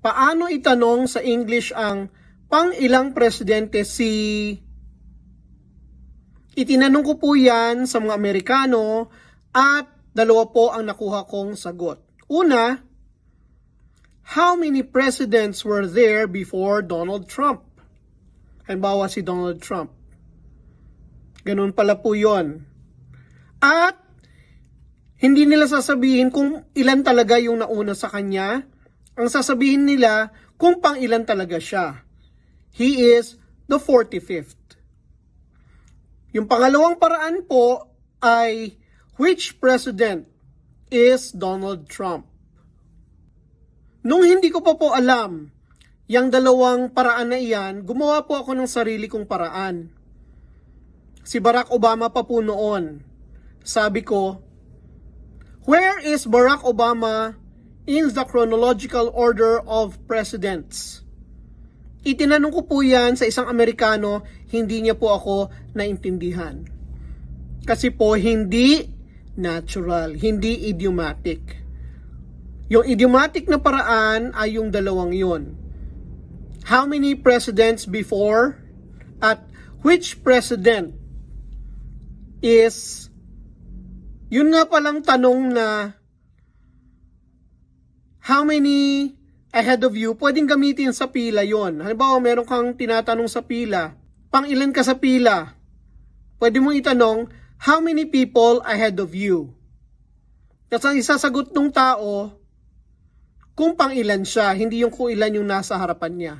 paano itanong sa English ang pang ilang presidente si Itinanong ko po yan sa mga Amerikano at dalawa po ang nakuha kong sagot. Una, how many presidents were there before Donald Trump? Halimbawa si Donald Trump. Ganun pala po yon. At hindi nila sasabihin kung ilan talaga yung nauna sa kanya. Ang sasabihin nila kung pang ilan talaga siya. He is the 45th. Yung pangalawang paraan po ay which president is Donald Trump? Nung hindi ko pa po alam yung dalawang paraan na iyan, gumawa po ako ng sarili kong paraan. Si Barack Obama pa po noon. Sabi ko, Where is Barack Obama in the chronological order of presidents? Itinanong ko po yan sa isang Amerikano, hindi niya po ako naintindihan. Kasi po, hindi natural, hindi idiomatic. Yung idiomatic na paraan ay yung dalawang yon. How many presidents before at which president is yun nga palang tanong na how many ahead of you, pwedeng gamitin sa pila yon. Halimbawa, meron kang tinatanong sa pila, pang ilan ka sa pila? Pwede mong itanong, how many people ahead of you? Tapos ang isasagot ng tao, kung pang ilan siya, hindi yung kung ilan yung nasa harapan niya.